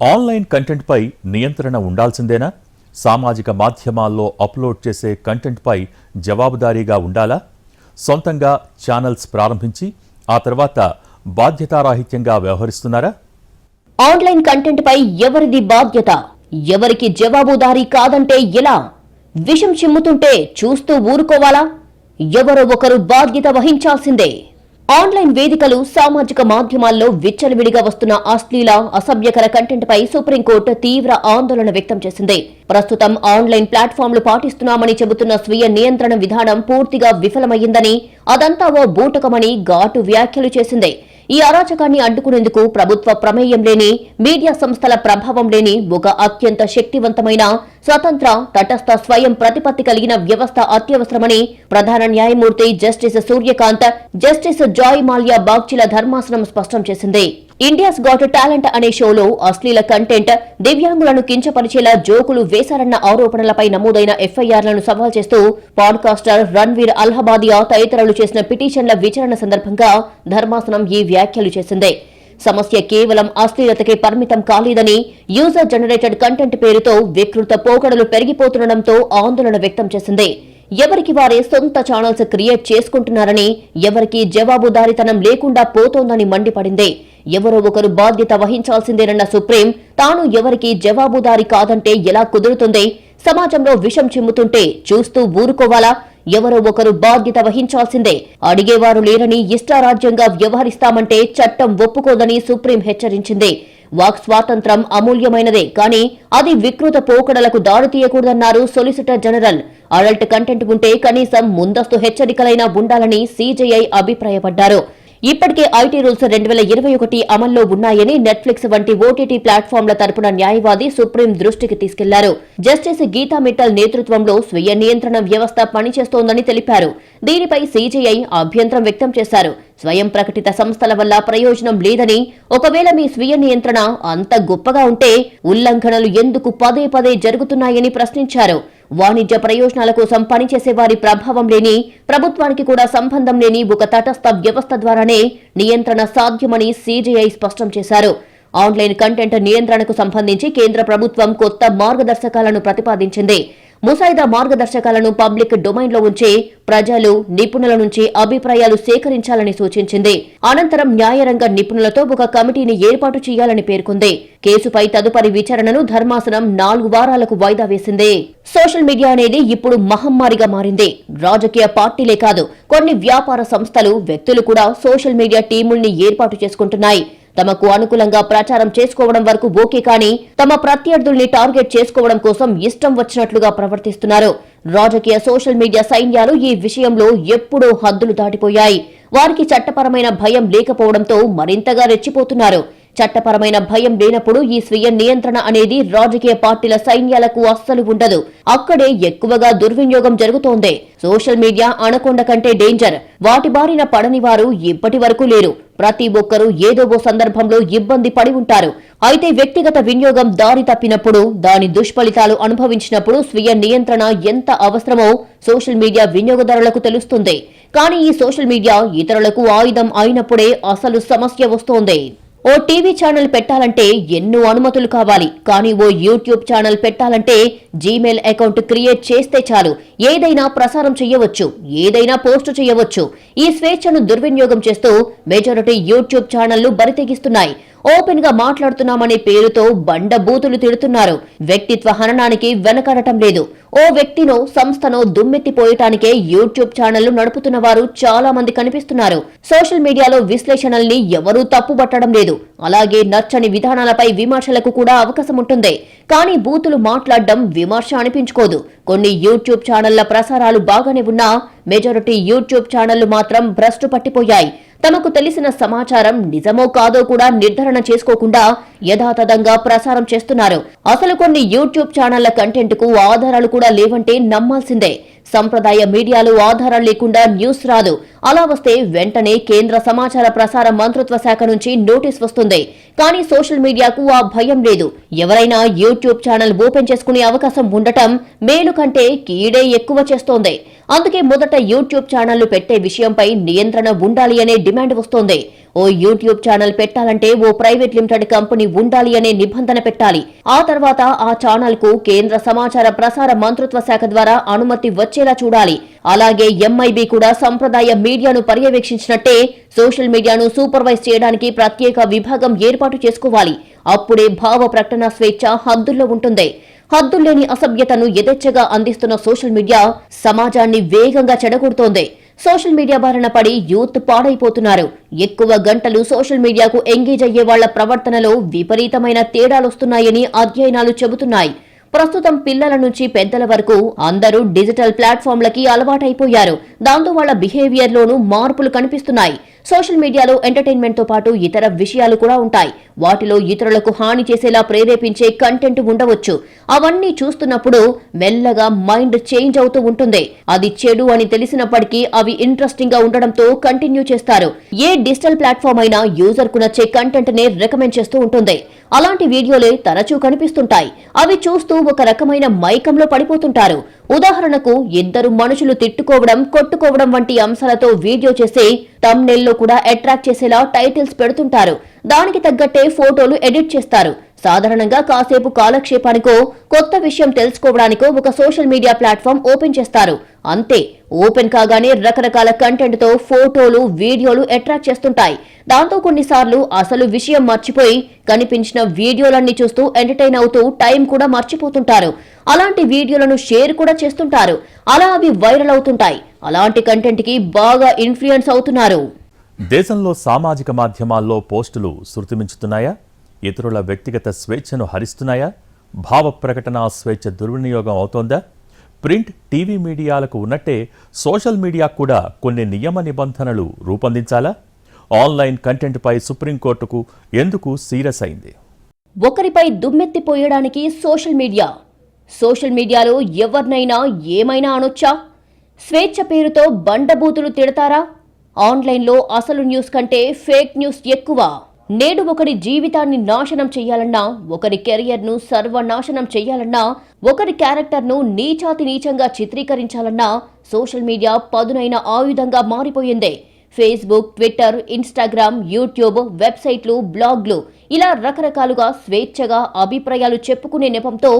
Online కంటెంట్పై నియంత్రణ ఉండాల్సిందేనా? సామాజిక మాధ్యమాల్లో అప్లోడ్ చేసే కంటెంట్పై జవాబుదారీగా ఉండాలా? సొంతంగా ఛానల్స్ ప్రారంభించి ఆ తర్వాత బాధ్యతారాహిత్యంగా వ్యవహరిస్తున్నారా? ఆన్లైన్ కంటెంట్పై ఎవరిది బాధ్యత? ఎవరికి జవాబుదారీ కాదంటే ఎలా? విషం చిమ్ముతుంటే చూస్తూ ఊరుకోవాలా? ఎవరో ఒకరు బాధ్యత వహించాల్సిందే. ఆన్లైన్ వేదికలు సామాజిక మాధ్యమాల్లో విచ్చలవిడిగా వస్తున్న అశ్లీల అసభ్యకర కంటెంట్ పై సుప్రీంకోర్టు తీవ్ర ఆందోళన వ్యక్తం చేసింది. ప్రస్తుతం ఆన్లైన్ ప్లాట్ఫామ్లు పాటిస్తున్నామని చెబుతున్న స్వీయ నియంత్రణ విధానం పూర్తిగా విఫలమయ్యిందని అదంతా ఓ బూటకమని ఘాటు వ్యాఖ్యలు చేసింది. ఈ అరాచకాన్ని అడ్డుకునేందుకు ప్రభుత్వ ప్రమేయం లేని మీడియా సంస్థల ప్రభావం లేని ఒక అత్యంత శక్తివంతమైన స్వతంత్ర తటస్థ స్వయం ప్రతిపత్తి కలిగిన వ్యవస్థ అత్యవసరమని ప్రధాన న్యాయమూర్తి justice Surya Kant justice Joymalya బాగ్చిల ధర్మాసనం స్పష్టం చేసింది. ఇండియాస్ గాట్ టాలెంట్ అనే షోలో అశ్లీల కంటెంట్ దివ్యాంగులను కించపరిచేలా జోకులు వేశారన్న ఆరోపణలపై నమోదైన ఎఫ్ఐఆర్లను సవాల్ చేస్తూ పాడ్కాస్టర్ రణ్వీర్ అల్హబాదియా తదితరులు చేసిన పిటిషన్ల విచారణ సందర్భంగా ధర్మాసనం ఈ వ్యాఖ్యలు చేసింది. సమస్య కేవలం అశ్లీలతకే పరిమితం కాలేదని యూజర్ జనరేటెడ్ కంటెంట్ పేరుతో వికృత పోకడలు పెరిగిపోతుండటంతో ఆందోళన వ్యక్తం చేసింది. ఎవరికి వారే సొంత ఛానల్స్ క్రియేట్ చేసుకుంటున్నారని ఎవరికి జవాబుదారీతనం లేకుండా పోతోందని మండిపడింది. ఎవరో ఒకరు బాధ్యత వహించాల్సిందేనన్న సుప్రీం తాను ఎవరికి జవాబుదారి కాదంటే ఎలా కుదురుతుంది? సమాజంలో విషం చిమ్ముతుంటే చూస్తూ ఊరుకోవాలా? ఎవరో ఒకరు బాధ్యత వహించాల్సిందే. అడిగేవారు లేరని ఇష్టారాజ్యంగా వ్యవహరిస్తామంటే చట్టం ఒప్పుకోదని సుప్రీం హెచ్చరించింది. వాక్ స్వాతంత్రం అమూల్యమైనదే కానీ అది వికృత పోకడలకు దారితీయకూడదన్నారు సొలిసిటర్ జనరల్. అడల్ట్ కంటెంట్ ఉంటే కనీసం ముందస్తు హెచ్చరికలైనా ఉండాలని సీజేఐ అభిప్రాయపడ్డారు. ఇప్పటికే ఐటీ రూల్స్ రెండు వేల ఇరవై ఒకటి అమల్లో ఉన్నాయని నెట్ఫ్లిక్స్ వంటి ఓటీటీ ప్లాట్ఫామ్ల తరపున న్యాయవాది సుప్రీం దృష్టికి తీసుకెళ్ళారు. జస్టిస్ గీతా మిట్టల్ నేతృత్వంలో స్వీయ నియంత్రణ వ్యవస్థ పనిచేస్తోందని తెలిపారు. దీనిపై సీజీఐ అభ్యంతరం వ్యక్తం చేశారు. స్వయం ప్రకటిత సంస్థల వల్ల ప్రయోజనం లేదని ఒకవేళ మీ స్వీయ నియంత్రణ అంత గొప్పగా ఉంటే ఉల్లంఘనలు ఎందుకు పదే పదే జరుగుతున్నాయని ప్రశ్నించారు. వాణిజ్య ప్రయోజనాల కోసం పనిచేసే వారి ప్రభావం లేని ప్రభుత్వానికి కూడా సంబంధం లేని ఒక తటస్థ వ్యవస్థ ద్వారానే నియంత్రణ సాధ్యమని సీజీఐ స్పష్టం చేశారు. ఆన్లైన్ కంటెంట్ నియంత్రణకు సంబంధించి కేంద్ర ప్రభుత్వం కొత్త మార్గదర్శకాలను ప్రతిపాదించింది. ముసాయిదా మార్గదర్శకాలను పబ్లిక్ డొమైన్లో ఉంచి ప్రజలు నిపుణుల నుంచి అభిప్రాయాలు సేకరించాలని సూచించింది. అనంతరం న్యాయరంగ నిపుణులతో ఒక కమిటీని ఏర్పాటు చేయాలని పేర్కొంది. కేసుపై తదుపరి విచారణను ధర్మాసనం నాలుగు వారాలకు వాయిదా వేసింది. సోషల్ మీడియా అనేది ఇప్పుడు మహమ్మారిగా మారింది. రాజకీయ పార్టీలే కాదు కొన్ని వ్యాపార సంస్థలు వ్యక్తులు కూడా సోషల్ మీడియా టీముల్ని ఏర్పాటు చేసుకుంటున్నాయి. తమకు అనుకూలంగా ప్రచారం చేసుకోవడం వరకు ఓకే కానీ తమ ప్రత్యర్థుల్ని టార్గెట్ చేసుకోవడం కోసం ఇష్టం వచ్చినట్లుగా ప్రవర్తిస్తున్నారు. రాజకీయ సోషల్ మీడియా సైన్యాలు ఈ విషయంలో ఎప్పుడూ హద్దులు దాటిపోయాయి. వారికి చట్టపరమైన భయం లేకపోవడంతో మరింతగా రెచ్చిపోతున్నారు. చట్టపరమైన భయం లేనప్పుడు ఈ స్వీయ నియంత్రణ అనేది రాజకీయ పార్టీల సైన్యాలకు అస్సలు ఉండదు. అక్కడే ఎక్కువగా దుర్వినియోగం జరుగుతోంది. సోషల్ మీడియా అనకొండ కంటే డేంజర్. వాటి బారిన పడని వారు ఇప్పటి వరకు లేరు. ప్రతి ఒక్కరూ ఏదో ఓ సందర్భంలో ఇబ్బంది పడి ఉంటారు. అయితే వ్యక్తిగత వినియోగం దారి తప్పినప్పుడు దాని దుష్ఫలితాలు అనుభవించినప్పుడు స్వీయ నియంత్రణ ఎంత అవసరమో సోషల్ మీడియా వినియోగదారులకు తెలుస్తుంది. కానీ ఈ సోషల్ మీడియా ఇతరులకు ఆయుధం అయినప్పుడే అసలు సమస్య వస్తోంది. ఓ టీవీ ఛానల్ పెట్టాలంటే ఎన్నో అనుమతులు కావాలి. కానీ ఓ యూట్యూబ్ ఛానల్ పెట్టాలంటే జీమెయిల్ అకౌంట్ క్రియేట్ చేస్తే చాలు. ఏదైనా ప్రసారం చేయవచ్చు ఏదైనా పోస్టు చేయవచ్చు. ఈ స్వేచ్ఛను దుర్వినియోగం చేస్తూ మెజారిటీ యూట్యూబ్ ఛానళ్ళు బరితెగిస్తున్నాయి. ఓపెన్గా మాట్లాడుతున్నామనే పేరుతో బండ బూతులు తిడుతున్నారు. వ్యక్తిత్వ హననానికి వెనకడటం లేదు. ఓ వ్యక్తినో సంస్థనో దుమ్మెత్తిపోయటానికే యూట్యూబ్ ఛానళ్ళు నడుపుతున్న వారు చాలా మంది కనిపిస్తున్నారు. సోషల్ మీడియాలో విశ్లేషణల్ని ఎవరూ తప్పుబట్టడం లేదు. అలాగే నచ్చని విధానాలపై విమర్శలకు కూడా అవకాశం ఉంటుంది. కానీ బూతులు మాట్లాడడం విమర్శ అనిపించుకోదు. కొన్ని యూట్యూబ్ ఛానళ్ళ ప్రసారాలు బాగానే ఉన్నా మెజారిటీ యూట్యూబ్ ఛానళ్ళు మాత్రం భ్రష్టు పట్టిపోయాయి. తమకు తెలిసిన సమాచారం నిజమో కాదో కూడా నిర్ధారణ చేసుకోకుండా యథాతథంగా ప్రసారం చేస్తున్నారు. అసలు కొన్ని యూట్యూబ్ ఛానళ్ళ కంటెంట్కు ఆధారాలు కూడా లేవంటే నమ్మాల్సిందే. సంప్రదాయ మీడియాలు ఆధారం లేకుండా న్యూస్ రాదు. అలా వస్తే వెంటనే కేంద్ర సమాచార ప్రసార మంత్రిత్వ శాఖ నుంచి నోటీస్ వస్తుంది. కానీ సోషల్ మీడియాకు ఆ భయం లేదు. ఎవరైనా యూట్యూబ్ ఛానల్ ఓపెన్ చేసుకునే అవకాశం ఉండటం మేలు కంటే కీడే ఎక్కువ చేస్తోంది. అందుకే మొదట యూట్యూబ్ ఛానళ్ళు పెట్టే విషయంపై నియంత్రణ ఉండాలి అనే డిమాండ్ వస్తోంది. ఓ యూట్యూబ్ ఛానల్ పెట్టాలంటే ఓ ప్రైవేట్ లిమిటెడ్ కంపెనీ ఉండాలి అనే నిబంధన పెట్టాలి. ఆ తర్వాత ఆ ఛానల్కు కేంద్ర సమాచార ప్రసార మంత్రిత్వ శాఖ ద్వారా అనుమతి వచ్చేలా చూడాలి. అలాగే ఎంఐబి కూడా సంప్రదాయ మీడియాను పర్యవేక్షించినట్టే సోషల్ మీడియాను సూపర్వైజ్ చేయడానికి ప్రత్యేక విభాగం ఏర్పాటు చేసుకోవాలి. అప్పుడే భావ ప్రకటన స్వేచ్ఛ హద్దుల్లో ఉంటుంది. హద్దులేని అసభ్యతను యథేచ్ఛగా అందిస్తున్న సోషల్ మీడియా సమాజాన్ని వేగంగా చెడగొడుతోంది. సోషల్ మీడియా బారిన పడి యూత్ పాడైపోతున్నారు. ఎక్కువ గంటలు సోషల్ మీడియాకు ఎంగేజ్ అయ్యే వాళ్ళ ప్రవర్తనలో విపరీతమైన తేడాలొస్తున్నాయని అధ్యయనాలు చెబుతున్నాయి. ప్రస్తుతం పిల్లల నుంచి పెద్దల వరకు అందరూ డిజిటల్ ప్లాట్ఫామ్లకి అలవాటైపోయారు. దాంతో వాళ్ళ బిహేవియర్లోనూ మార్పులు కనిపిస్తున్నాయి. సోషల్ మీడియాలో ఎంటర్టైన్మెంట్తో పాటు ఇతర విషయాలు కూడా ఉంటాయి. వాటిలో ఇతరులకు హాని చేసేలా ప్రేరేపించే కంటెంట్ ఉండవచ్చు. అవన్నీ చూస్తున్నప్పుడు మెల్లగా మైండ్ చేంజ్ అవుతూ ఉంటుంది. అది చెడు అని తెలిసినప్పటికీ అవి ఇంట్రెస్టింగ్గా ఉండడంతో కంటిన్యూ చేస్తారు. ఏ డిజిటల్ ప్లాట్ఫామ్ అయినా యూజర్కు నచ్చే కంటెంట్ నే రికమెండ్ చేస్తూ ఉంటుంది. అలాంటి వీడియోలే తరచూ కనిపిస్తుంటాయి. అవి చూస్తూ ఒక రకమైన మైకంలో పడిపోతుంటారు. ఉదాహరణకు ఇద్దరు మనుషులు తిట్టుకోవడం కొట్టుకోవడం వంటి అంశాలతో వీడియో చేసి తమ్నెల్లో కూడా అట్రాక్ట్ చేసేలా టైటిల్స్ పెడుతుంటారు. దానికి తగ్గట్టే ఫోటోలు ఎడిట్ చేస్తారు. సాధారణంగా కాసేపు కాలక్షేపానికో కొత్త విషయం తెలుసుకోవడానికో ఒక సోషల్ మీడియా ప్లాట్ఫామ్ ఓపెన్ చేస్తారు. అంతే ఓపెన్ కాగానే రకరకాల కంటెంట్తో ఫోటోలు వీడియోలు అట్రాక్ట్ చేస్తుంటాయి. దాంతో కొన్నిసార్లు అసలు విషయం మర్చిపోయి కనిపించిన వీడియోలన్నీ చూస్తూ ఎంటర్టైన్ అవుతూ టైం కూడా మర్చిపోతుంటారు. అలాంటి వీడియోలను షేర్ కూడా చేస్తుంటారు. అలా అవి వైరల్ అవుతుంటాయి. అలాంటి కంటెంట్కి బాగా ఇన్ఫ్లుయెన్స్ అవుతున్నారు. దేశంలో సామాజిక మాధ్యమాల్లో పోస్టులు శృతిమించుతున్నాయా? ఇతరుల వ్యక్తిగత స్వేచ్ఛను హరిస్తున్నాయా? భావ ప్రకటన స్వేచ్ఛ దుర్వినియోగం అవుతోందా? ప్రింట్ టీవీ మీడియాలకు ఉన్నట్టే సోషల్ మీడియా కూడా కొన్ని నియమ నిబంధనలు రూపొందించాలా? ఆన్లైన్ కంటెంట్పై సుప్రీంకోర్టుకు ఎందుకు సీరియస్ అయింది? ఒకరిపై దుమ్మెత్తిపోయడానికి సోషల్ మీడియా. సోషల్ మీడియాలో ఎవరినైనా ఏమైనా అనొచ్చా? స్వేచ్ఛ పేరుతో బండబూతులు తిడతారా? ఆన్లైన్లో అసలు న్యూస్ కంటే ఫేక్ న్యూస్ ఎక్కువ. నేడు ఒకరి జీవితాన్ని నాశనం చేయాలన్నా ఒకరి కెరియర్ను సర్వనాశనం చేయాలన్నా ఒకరి క్యారెక్టర్ను నీచాతి నీచంగా చిత్రీకరించాలన్నా సోషల్ మీడియా పదునైన ఆయుధంగా మారిపోయింది. ఫేస్బుక్ ట్విట్టర్ ఇన్స్టాగ్రామ్ యూట్యూబ్ వెబ్సైట్లు బ్లాగ్లు ఇలా రకరకాలుగా స్వేచ్ఛగా అభిప్రాయాలు చెప్పుకునే నెపంతో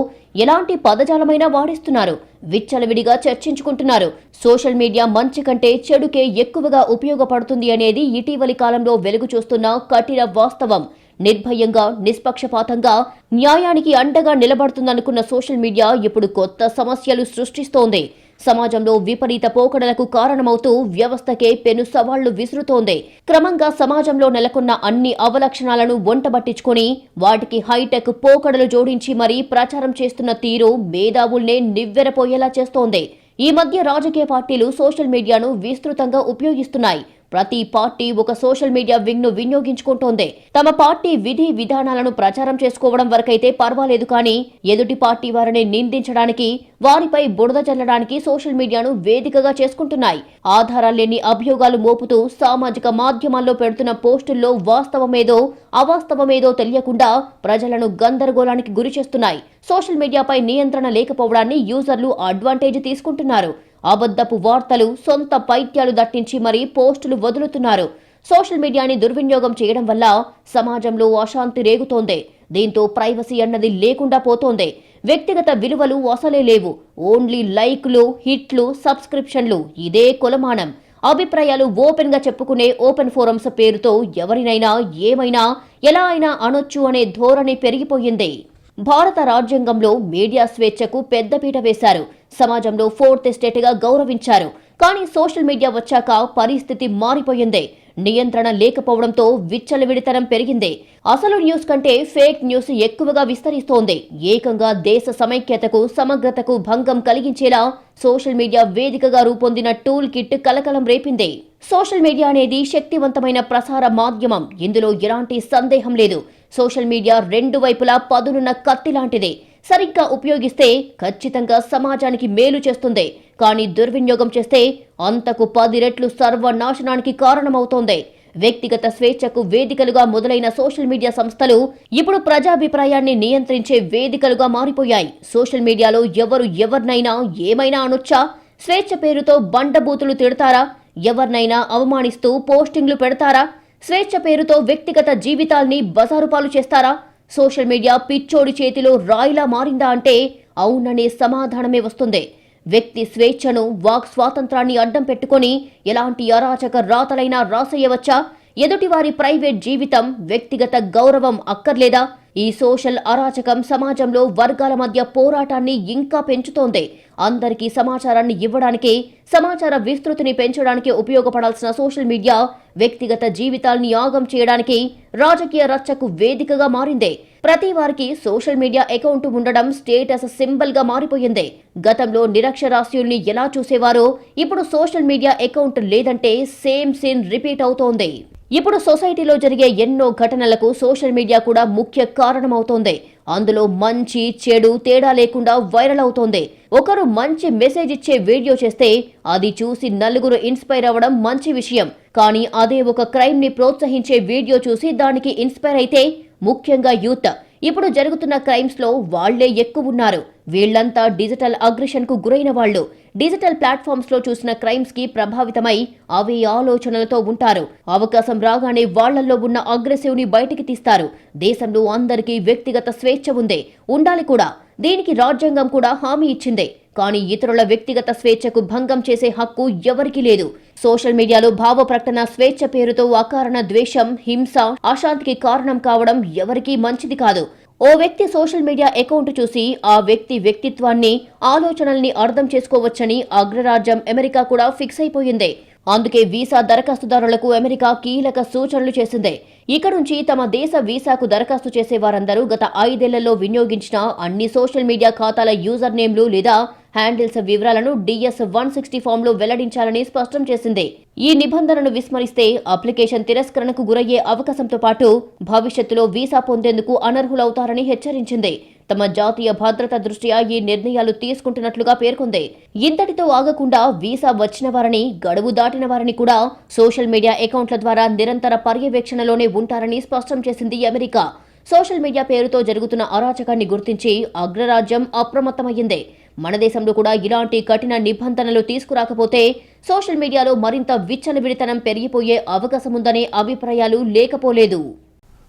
ఎలాంటి పదజాలమైనా వాడేస్తున్నారు. విచ్చలవిడిగా చర్చించుకుంటున్నారు. సోషల్ మీడియా మంచి కంటే చెడుకే ఎక్కువగా ఉపయోగపడుతుంది అనేది ఇటీవలి కాలంలో వెలుగు చూస్తున్న కఠిన వాస్తవం. నిర్భయంగా నిష్పక్షపాతంగా న్యాయానికి అండగా నిలబడుతుందనుకున్న సోషల్ మీడియా ఇప్పుడు కొత్త సమస్యలు సృష్టిస్తోంది. సమాజంలో విపరీత పోకడలకు కారణమవుతూ వ్యవస్థకే పెను సవాళ్ళు విసురుతోంది. క్రమంగా సమాజంలో నెలకొన్న అన్ని అవలక్షణాలను వంటబట్టించుకుని వాటికి హైటెక్ పోకడలు జోడించి మరీ ప్రచారం చేస్తున్న తీరు మేధావుల్నే నివ్వెరపోయేలా చేస్తోంది. ఈ మధ్య రాజకీయ పార్టీలు సోషల్ మీడియాను విస్తృతంగా ఉపయోగిస్తున్నాయి. ప్రతి పార్టీ ఒక సోషల్ మీడియా వింగ్ను వినియోగించుకుంటోంది. తమ పార్టీ విధి విధానాలను ప్రచారం చేసుకోవడం వరకైతే పర్వాలేదు కానీ ఎదుటి పార్టీ వారిని నిందించడానికి వారిపై బురద చల్లడానికి సోషల్ మీడియాను వేదికగా చేసుకుంటున్నాయి. ఆధారాలు లేని అభియోగాలు మోపుతూ సామాజిక మాధ్యమాల్లో పెడుతున్న పోస్టుల్లో వాస్తవమేదో అవాస్తవమేదో తెలియకుండా ప్రజలను గందరగోళానికి గురి చేస్తున్నాయి సోషల్ మీడియాపై నియంత్రణ లేకపోవడాన్ని యూజర్లు అడ్వాంటేజ్ తీసుకుంటున్నారు. అబద్ధపు వార్తలు సొంత పైత్యాలు దట్టించి మరీ పోస్టులు వదులుతున్నారు. సోషల్ మీడియాని దుర్వినియోగం చేయడం వల్ల సమాజంలో అశాంతి రేగుతోంది. దీంతో ప్రైవసీ అన్నది లేకుండా పోతోంది. వ్యక్తిగత విలువలు అసలే లేవు. ఓన్లీ లైక్లు హిట్లు సబ్స్క్రిప్షన్లు ఇదే కొలమానం. అభిప్రాయాలు ఓపెన్గా చెప్పుకునే ఓపెన్ ఫోరమ్స్ పేరుతో ఎవరినైనా ఏమైనా ఎలా అయినా అనొచ్చు అనే ధోరణి పెరిగిపోయింది. భారత రాజ్యాంగంలో మీడియా స్వేచ్ఛకు పెద్దపీట వేశారు. సమాజంలో ఫోర్త్ ఎస్టేట్గా గౌరవించారు. కానీ సోషల్ మీడియా వచ్చాక పరిస్థితి మారిపోయింది. నియంత్రణ లేకపోవడంతో విచ్చలవిడితనం పెరిగింది. అసలు న్యూస్ కంటే ఫేక్ న్యూస్ ఎక్కువగా విస్తరిస్తోంది. ఏకంగా దేశ సమైక్యతకు సమగ్రతకు భంగం కలిగించేలా సోషల్ మీడియా వేదికగా రూపొందిన టూల్ కిట్ కలకలం రేపింది. సోషల్ మీడియా అనేది శక్తివంతమైన ప్రసార మాధ్యమం. ఇందులో ఎలాంటి సందేహం లేదు. సోషల్ మీడియా రెండు వైపులా పదునున్న కత్తి లాంటిదే. సరిగ్గా ఉపయోగిస్తే ఖచ్చితంగా సమాజానికి మేలు చేస్తుంది. కానీ దుర్వినియోగం చేస్తే అంతకు పది రెట్లు సర్వనాశనానికి కారణమవుతోంది. వ్యక్తిగత స్వేచ్ఛకు వేదికలుగా మొదలైన సోషల్ మీడియా సంస్థలు ఇప్పుడు ప్రజాభిప్రాయాన్ని నియంత్రించే వేదికలుగా మారిపోయాయి. సోషల్ మీడియాలో ఎవరు ఎవరినైనా ఏమైనా అనొచ్చా? స్వేచ్ఛ పేరుతో బండబూతులు తిడతారా? ఎవరినైనా అవమానిస్తూ పోస్టింగ్లు పెడతారా? స్వేచ్ఛ పేరుతో వ్యక్తిగత జీవితాల్ని బజారుపాలు చేస్తారా? సోషల్ మీడియా పిచ్చోడి చేతిలో రాయిలా మారిందా అంటే అవుననే సమాధానమే వస్తుంది. వ్యక్తి స్వేచ్ఛను వాక్ స్వాతంత్రాన్ని అడ్డం పెట్టుకొని ఎలాంటి అరాచక రాతలైనా రాసేయవచ్చా? ఎదుటివారి ప్రైవేట్ జీవితం వ్యక్తిగత గౌరవం అక్కర్లేదా? ఈ సోషల్ అరాచకం సమాజంలో వర్గాల మధ్య పోరాటాన్ని ఇంకా పెంచుతోంది. అందరికీ సమాచారాన్ని ఇవ్వడానికి సమాచార విస్తృతిని పెంచడానికి ఉపయోగపడాల్సిన సోషల్ మీడియా వ్యక్తిగత జీవితాల్ని యాగం చేయడానికి రాజకీయ రచ్చకు వేదికగా మారింది. ప్రతి వారికి సోషల్ మీడియా అకౌంట్ ఉండడం స్టేటస్ సింబల్గా మారిపోయింది. గతంలో నిరక్షరాస్యుల్ని ఎలా చూసేవారో ఇప్పుడు సోషల్ మీడియా అకౌంట్ లేదంటే సేమ్ సీన్ రిపీట్ అవుతోంది. ఇప్పుడు సొసైటీలో జరిగే ఎన్నో ఘటనలకు సోషల్ మీడియా కూడా ముఖ్య కారణమవుతోంది. అందులో మంచి చెడు తేడా లేకుండా వైరల్ అవుతోంది. ఒకరు మంచి మెసేజ్ ఇచ్చే వీడియో చేస్తే అది చూసి నలుగురు ఇన్స్పైర్ అవ్వడం మంచి విషయం. కానీ అదే ఒక క్రైమ్ని ప్రోత్సహించే వీడియో చూసి దానికి ఇన్స్పైర్ అయితే ముఖ్యంగా యూత్. ఇప్పుడు జరుగుతున్న క్రైమ్స్లో వాళ్ళే ఎక్కువ ఉన్నారు వీళ్ళంతా డిజిటల్ అగ్రెషన్కు గురైన వాళ్ళు. డిజిటల్ ప్లాట్ఫామ్స్లో చూసిన క్రైమ్స్కి ప్రభావితమై అవే ఆలోచనలతో ఉంటారు. అవకాశం రాగానే వాళ్ళల్లో ఉన్న అగ్రెసివ్ని బయటికి తీస్తారు. దేశంలో అందరికీ వ్యక్తిగత స్వేచ్ఛ ఉంది. ఉండాలి కూడా. దీనికి రాజ్యాంగం కూడా హామీ ఇచ్చింది. కానీ ఇతరుల వ్యక్తిగత స్వేచ్ఛకు భంగం చేసే హక్కు ఎవరికీ లేదు. సోషల్ మీడియాలో భావ ప్రకటన స్వేచ్ఛ పేరుతో అకారణ ద్వేషం హింస అశాంతికి కారణం కావడం ఎవరికీ మంచిది కాదు. ఓ వ్యక్తి సోషల్ మీడియా అకౌంట్ చూసి ఆ వ్యక్తి వ్యక్తిత్వాన్ని ఆలోచనల్ని అర్థం చేసుకోవచ్చని అగ్రరాజ్యం అమెరికా కూడా ఫిక్స్ అయిపోయింది. అందుకే వీసా దరఖాస్తుదారులకు అమెరికా కీలక సూచనలు చేసింది. ఇక నుంచి తమ దేశ వీసాకు దరఖాస్తు చేసే వారందరూ గత ఐదేళ్ళలో వినియోగించిన అన్ని సోషల్ మీడియా ఖాతాల యూజర్ నేమ్లు లేదా హ్యాండిల్స్ వివరాలను డిఎస్ వన్ సిక్స్టీ ఫామ్లో వెల్లడించాలని స్పష్టం చేసింది. ఈ నిబంధనను విస్మరిస్తే అప్లికేషన్ తిరస్కరణకు గురయ్యే అవకాశంతో పాటు భవిష్యత్తులో వీసా పొందేందుకు అనర్హులవుతారని హెచ్చరించింది. తమ జాతీయ భద్రత దృష్ట్యా ఈ నిర్ణయాలు తీసుకుంటున్నట్లుగా పేర్కొంది. ఇంతటితో ఆగకుండా వీసా వచ్చిన వారిని గడువు దాటిన వారిని కూడా సోషల్ మీడియా అకౌంట్ల ద్వారా నిరంతర పర్యవేక్షణలోనే ఉంటారని స్పష్టం చేసింది అమెరికా. సోషల్ మీడియా పేరుతో జరుగుతున్న అరాచకాన్ని గుర్తించి అగ్రరాజ్యం అప్రమత్తమయ్యింది. మన దేశంలో కూడా ఇలాంటి కఠిన నిబంధనలు తీసుకురాకపోతే సోషల్ మీడియాలో మరింత విచ్చలవిడితనం పెరిగిపోయే అవకాశముందనే అభిప్రాయాలు లేకపోలేదు.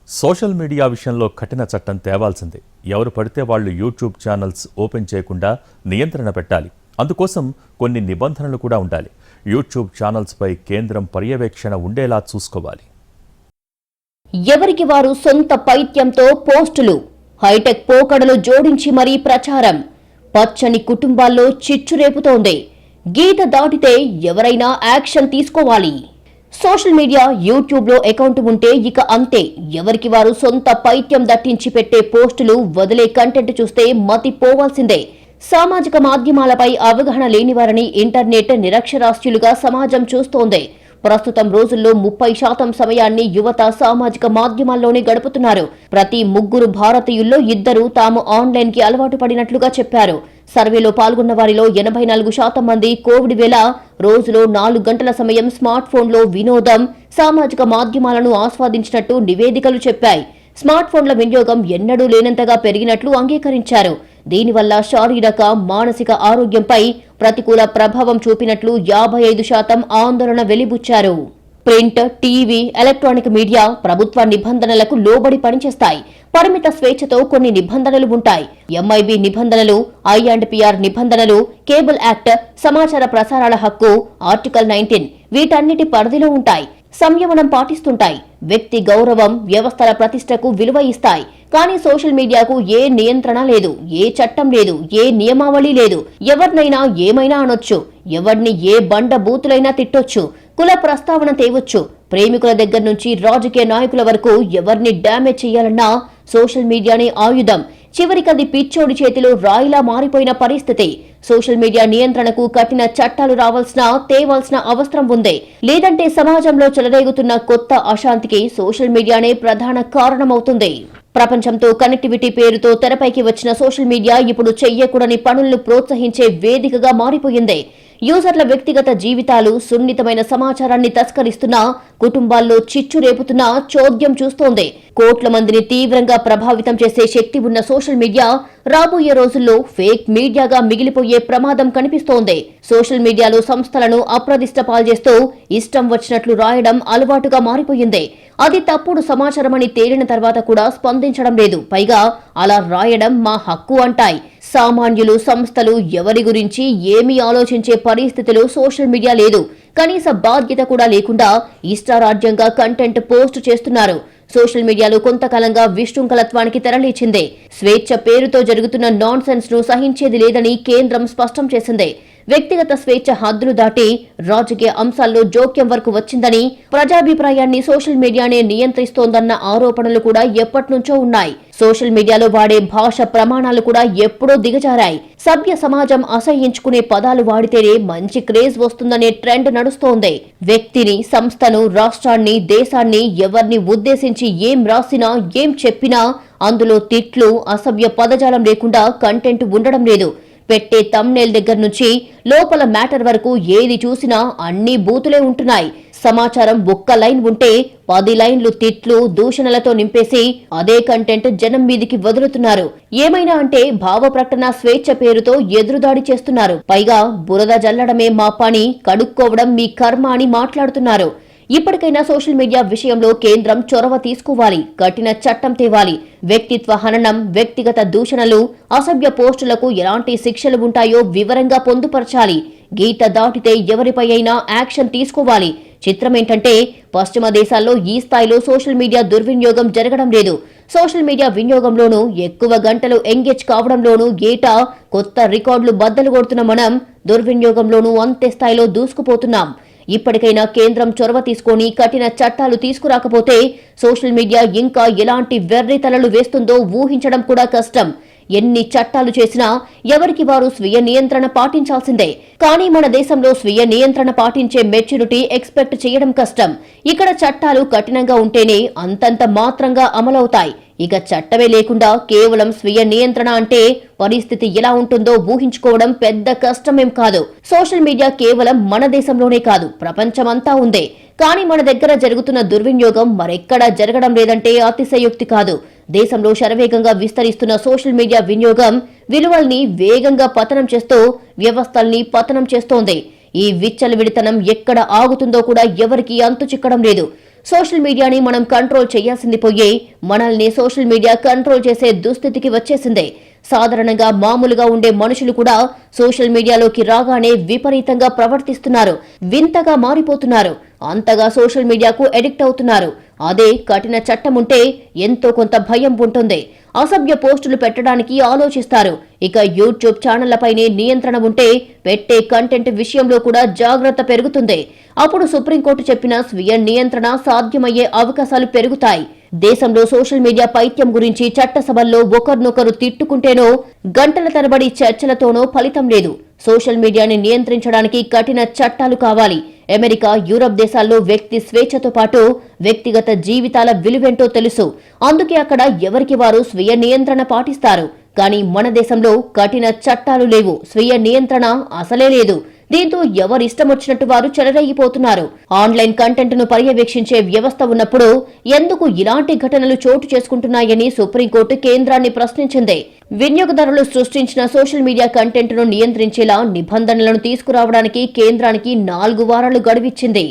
సోషల్ మీడియా విషయంలో కఠిన చట్టం తేవాల్సిందే. ఎవరు పడితే వాళ్ళు యూట్యూబ్ ఛానల్స్ ఓపెన్ చేయకుండా నియంత్రణ పెట్టాలి. అందుకోసం కొన్ని నిబంధనలు కూడా ఉండాలి. యూట్యూబ్ ఛానల్స్పై కేంద్రం పర్యవేక్షణ ఉండేలా చూసుకోవాలి. ఎవరికి వారు సొంత పైత్యంతో పోస్టులు? హైటెక్ పోకడలు జోడించి మరీ ప్రచారం. పచ్చని కుటుంబాల్లో చిచ్చు రేపుతోంది గీత దాటితే ఎవరైనా యాక్షన్ తీసుకోవాలి. సోషల్ మీడియా యూట్యూబ్లో అకౌంట్ ఉంటే ఇక అంతే. ఎవరికి వారు సొంత పైత్యం దట్టించి పెట్టే పోస్టులు వదిలే కంటెంట్ చూస్తే మతి పోవాల్సిందే సామాజిక మాధ్యమాలపై అవగాహన లేనివారని ఇంటర్నెట్ నిరక్షరాస్యులుగా సమాజం చూస్తోంది. ప్రస్తుతం రోజుల్లో ముప్పై శాతం సమయాన్ని యువత సామాజిక మాధ్యమాల్లోనే గడుపుతున్నారు. ప్రతి ముగ్గురు భారతీయుల్లో ఇద్దరు తాము ఆన్లైన్కి అలవాటు పడినట్లుగా చెప్పారు. సర్వేలో పాల్గొన్న వారిలో ఎనభై నాలుగు శాతం మంది కోవిడ్ వేళ రోజులో నాలుగు గంటల సమయం స్మార్ట్ ఫోన్లో వినోదం సామాజిక మాధ్యమాలను ఆస్వాదించినట్టు నివేదికలు చెప్పాయి. స్మార్ట్ ఫోన్ల వినియోగం ఎన్నడూ లేనంతగా పెరిగినట్లు అంగీకరించారు. దీనివల్ల శారీరక మానసిక ఆరోగ్యంపై ప్రతికూల ప్రభావం చూపినట్లు యాభై ఐదు శాతం ఆందోళన వెలిబుచ్చారు. ప్రింట్ టీవీ ఎలక్ట్రానిక్ మీడియా ప్రభుత్వ నిబంధనలకు లోబడి పనిచేస్తాయి. పరిమిత స్వేచ్ఛతో కొన్ని నిబంధనలు ఉంటాయి. ఎంఐబి నిబంధనలు ఐ అండ్ పిఆర్ నిబంధనలు కేబుల్ యాక్ట్ సమాచార ప్రసారాల హక్కు ఆర్టికల్ నైన్టీన్ వీటన్నిటి పరిధిలో ఉంటాయి. సంయమనం పాటిస్తుంటాయి. వ్యక్తి గౌరవం వ్యవస్థల ప్రతిష్టకు విలువ ఇస్తాయి. కానీ సోషల్ మీడియాకు ఏ నియంత్రణ లేదు ఏ చట్టం లేదు ఏ నియమావళి లేదు. ఎవరినైనా ఏమైనా అనొచ్చు. ఎవరిని ఏ బండ బూతులైనా తిట్టొచ్చు. కుల ప్రస్తావన తేవచ్చు. ప్రేమికుల దగ్గర నుంచి రాజకీయ నాయకుల వరకు ఎవరిని డ్యామేజ్ చేయాలన్నా సోషల్ మీడియానే ఆయుధం. చివరికి అది పిచ్చోడి చేతిలో రాయిలా మారిపోయిన పరిస్థితి. సోషల్ మీడియా నియంత్రణకు కఠిన చట్టాలు రావాల్సిన తేవాల్సిన అవసరం ఉంది. లేదంటే సమాజంలో చెలరేగుతున్న కొత్త అశాంతికి సోషల్ మీడియానే ప్రధాన కారణమవుతుంది. ప్రపంచంతో కనెక్టివిటీ పేరుతో తెరపైకి వచ్చిన సోషల్ మీడియా ఇప్పుడు చెయ్యకూడని పనులను ప్రోత్సహించే వేదికగా మారిపోయింది. యూజర్ల వ్యక్తిగత జీవితాలు సున్నితమైన సమాచారాన్ని తస్కరిస్తున్న కుటుంబాల్లో చిచ్చు రేపుతున్న చోద్యం చూస్తోంది. కోట్ల మందిని తీవ్రంగా ప్రభావితం చేసే శక్తి ఉన్న సోషల్ మీడియా రాబోయే రోజుల్లో ఫేక్ మీడియాగా మిగిలిపోయే ప్రమాదం కనిపిస్తోంది. సోషల్ మీడియాలో సంస్థలను అప్రదిష్ట పాల్చేస్తూ ఇష్టం వచ్చినట్లు రాయడం అలవాటుగా మారిపోయింది. అది తప్పుడు సమాచారమని తేలిన తర్వాత కూడా స్పందించడం లేదు. పైగా అలా రాయడం మా హక్కు అంటాయి. సామాన్యులు సంస్థలు ఎవరి గురించి ఏమీ ఆలోచించే పరిస్థితిలో సోషల్ మీడియా లేదు. కనీస బాధ్యత కూడా లేకుండా ఇష్టారాజ్యంగా కంటెంట్ పోస్ట్ చేస్తున్నారు. సోషల్ మీడియాలో కొంతకాలంగా విశృంఖలత్వానికి తెరలేచింది. స్వేచ్ఛ పేరుతో జరుగుతున్న నాన్ సెన్స్ను సహించేది లేదని కేంద్రం స్పష్టం చేసింది. వ్యక్తిగత స్వేచ్ఛ హద్దులు దాటి రాజకీయ అంశాల్లో జోక్యం వరకు వచ్చిందని ప్రజాభిప్రాయాన్ని సోషల్ మీడియానే నియంత్రిస్తోందన్న ఆరోపణలు కూడా ఎప్పటినుంచో ఉన్నాయి. సోషల్ మీడియాలో వాడే భాష ప్రమాణాలు కూడా ఎప్పుడో దిగజారాయి. సభ్య సమాజం అసహ్యించుకునే పదాలు వాడితేనే మంచి క్రేజ్ వస్తుందనే ట్రెండ్ నడుస్తోంది. వ్యక్తిని సంస్థను రాష్ట్రాన్ని దేశాన్ని ఎవరిని ఉద్దేశించి ఏం రాసినా ఏం చెప్పినా అందులో తిట్లు అసభ్య పదజాలం లేకుండా కంటెంట్ ఉండడం లేదు. పెట్టే తమ్నేల్ దగ్గర నుంచి లోపల మ్యాటర్ వరకు ఏది చూసినా అన్ని బూతులే ఉంటున్నాయి. సమాచారం ఒక్క లైన్ ఉంటే పది లైన్లు తిట్లు దూషణలతో నింపేసి అదే కంటెంట్ జనం మీదికి వదులుతున్నారు. ఏమైనా అంటే భావ ప్రకటన స్వేచ్ఛ పేరుతో ఎదురుదాడి చేస్తున్నారు. పైగా బురద జల్లడమే మా పని కడుక్కోవడం మీ కర్మ అని మాట్లాడుతున్నారు. ఇప్పటికైనా సోషల్ మీడియా విషయంలో కేంద్రం చొరవ తీసుకోవాలి కఠిన చట్టం తేవాలి. వ్యక్తిత్వ హననం వ్యక్తిగత దూషణలు అసభ్య పోస్టులకు ఎలాంటి శిక్షలు ఉంటాయో వివరంగా పొందుపరచాలి. గీత దాటితే ఎవరిపై అయినా యాక్షన్ తీసుకోవాలి. చిత్రమేంటంటే పశ్చిమ దేశాల్లో ఈ స్థాయిలో సోషల్ మీడియా దుర్వినియోగం జరగడం లేదు. సోషల్ మీడియా వినియోగంలోనూ ఎక్కువ గంటలు ఎంగేజ్ కావడంలోనూ ఏటా కొత్త రికార్డులు బద్దలు కొడుతున్న మనం దుర్వినియోగంలోనూ అంతే స్థాయిలో దూసుకుపోతున్నాం. ఇప్పటికైనా కేంద్రం చొరవ తీసుకొని కఠిన చట్టాలు తీసుకురాకపోతే సోషల్ మీడియా ఇంకా ఎలాంటి వెర్రి తలలు వేస్తుందో ఊహించడం కూడా కష్టం. ఎన్ని చట్టాలు చేసినా ఎవరికి వారు స్వీయ నియంత్రణ పాటించాల్సిందే. కానీ మన దేశంలో స్వీయ నియంత్రణ పాటించే మెచ్యూరిటీ ఎక్స్పెక్ట్ చేయడం కష్టం. ఇక్కడ చట్టాలు కఠినంగా ఉంటేనే అంతంత మాత్రంగా అమలవుతాయి. ఇక చట్టమే లేకుండా కేవలం స్వీయ నియంత్రణ అంటే పరిస్థితి ఎలా ఉంటుందో ఊహించుకోవడం పెద్ద కష్టమేం కాదు. సోషల్ మీడియా కేవలం మన దేశంలోనే కాదు ప్రపంచమంతా ఉందే. కానీ మన దగ్గర జరుగుతున్న దుర్వినియోగం మరెక్కడా జరగడం లేదంటే అతిశయోక్తి కాదు. దేశంలో శరవేగంగా విస్తరిస్తున్న సోషల్ మీడియా వినియోగం విలువల్ని వేగంగా పతనం చేస్తూ వ్యవస్థల్ని పతనం చేస్తోంది. ఈ విచ్చలవిడితనం ఎక్కడ ఆగుతుందో కూడా ఎవరికీ అంతు చిక్కడం లేదు. సోషల్ మీడియాని మనం కంట్రోల్ చేయాల్సింది పోయి మనల్ని సోషల్ మీడియా కంట్రోల్ చేసే దుస్థితికి వచ్చేసిందే. సాధారణంగా మామూలుగా ఉండే మనుషులు కూడా సోషల్ మీడియాలోకి రాగానే విపరీతంగా ప్రవర్తిస్తున్నారు. వింతగా మారిపోతున్నారు. అంతగా సోషల్ మీడియాకు ఎడిక్ట్ అవుతున్నారు. అదే కఠిన చట్టం ఉంటే ఎంతో కొంత భయం ఉంటుంది. అసభ్య పోస్టులు పెట్టడానికి ఆలోచిస్తారు. ఇక యూట్యూబ్ ఛానళ్ళపైనే నియంత్రణ ఉంటే పెట్టే కంటెంట్ విషయంలో కూడా జాగ్రత్త పెరుగుతుంది. అప్పుడు సుప్రీంకోర్టు చెప్పిన స్వీయ నియంత్రణ సాధ్యమయ్యే అవకాశాలు పెరుగుతాయి. దేశంలో సోషల్ మీడియా పైత్యం గురించి చట్టసభల్లో ఒకరినొకరు తిట్టుకుంటేనో గంటల తరబడి చర్చలతోనో ఫలితం లేదు. సోషల్ మీడియాని నియంత్రించడానికి కఠిన చట్టాలు కావాలి. అమెరికా యూరప్ దేశాల్లో వ్యక్తి స్వేచ్ఛతో పాటు వ్యక్తిగత జీవితాల విలువెంటో తెలుసు. అందుకే అక్కడ ఎవరికి వారు స్వీయ నియంత్రణ పాటిస్తారు. కానీ మన దేశంలో కఠిన చట్టాలు లేవు. స్వీయ నియంత్రణ అసలే లేదు. దీంతో ఎవరిష్టం వచ్చినట్టు వారు చెలరేగిపోతున్నారు. ఆన్లైన్ కంటెంట్ను పర్యవేక్షించే వ్యవస్థ ఉన్నప్పుడు ఎందుకు ఇలాంటి ఘటనలు చోటు చేసుకుంటున్నాయని సుప్రీంకోర్టు కేంద్రాన్ని ప్రశ్నించింది. వినియోగదారులు సృష్టించిన సోషల్ మీడియా కంటెంట్ను నియంత్రించేలా నిబంధనలను తీసుకురావడానికి కేంద్రానికి నాలుగు వారాలు గడువిచ్చింది.